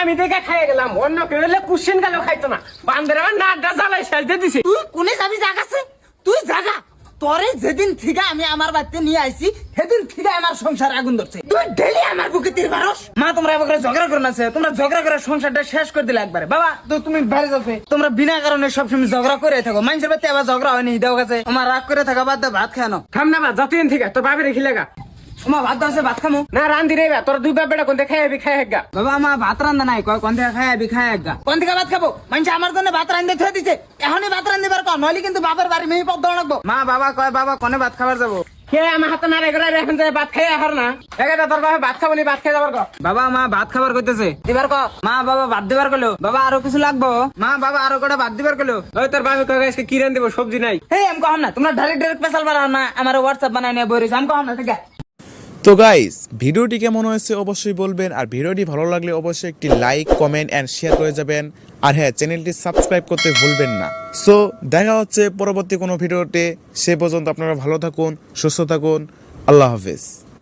আমি দেখে খাইয়ে গেলাম। অন্য কেউ হলে কুশ্চেন গেল খাইতো না। বান্ধের আমার নাকটা জ্বালাই সাজতে দিছে। তুই কোনে যাবি জাগাছে তুই জাগা। তোরে যেদিন থেকে আমি আমার বাড়িতে নিয়ে আইছি সেদিন থেকে আমার সংসার আগুন ধরছে। তুই ডেলি আমার বুকে তীর মারস। মা তোমরা এবার ঝগড়া করে না তোমরা ঝগড়া করে সংসারটা শেষ করে দিলে একবারে। বাবা তো তুমি বাইরে যাচ্ছে তোমরা বিনা কারণে সবসময় ঝগড়া করে থাকো। মানুষের বাড়িতে আবার ঝগড়া হয়নি দেও কাছে আমার রাগ করে থাকা বাদ ভাত খানো থাম না বা যতদিন থেকে তোর বাপের রেখি লাগা তোমার ভাত দাও ভাত খামো। না রান্ধি রে বা তোর দুই বাপ বেটা কোনতে খাই খাই গা বাবা আমার ভাত রান্ধা নাই কয় কোন থেকে খাই খাই একগা কোন থেকে ভাত খাব? মানুষ আমার জন্য ভাত রান্ধে থয়ে দিছে। এখনই ভাত রান্ধিবার কর নইলে কিন্তু বাবার বাড়ি মেয়ে পদ রাখব মা বাবা কয় বাবা কোনে ভাত খাবার যাব? কে আমার হাতে না রেগুলার এখন ভাত খাই আহার না? তোর ভাত খাব নি ভাত খাই যাবার বাবা মা ভাত খাবার কইতেছে। দিবার ক। মা বাবা ভাত দিবার কইলো। বাবা আরও কিছু লাগবো? মা বাবা আরও কটা ভাত দিবার কইলো। ওই তোর বাপে কয়ে আজকে কি রান দেবো সবজি নাই। হে আমি না তোমরা ডাইরেক্ট ডাইরেক্ট পেশাল বানাও না আমার হোয়াটসঅ্যাপ বানাই নিয়ে বই রয়েছে আমি কহম না ঠিক আছে? তো গাইস ভিডিওটি কেমন হয়েছে অবশ্যই বলবেন, আর ভিডিওটি ভালো লাগলে অবশ্যই একটি লাইক কমেন্ট অ্যান্ড শেয়ার করে যাবেন। আর হ্যাঁ চ্যানেলটি সাবস্ক্রাইব করতে ভুলবেন না। সো দেখা হচ্ছে পরবর্তী কোনো ভিডিওতে। সে পর্যন্ত আপনারা ভালো থাকুন, সুস্থ থাকুন। আল্লাহ হাফেজ।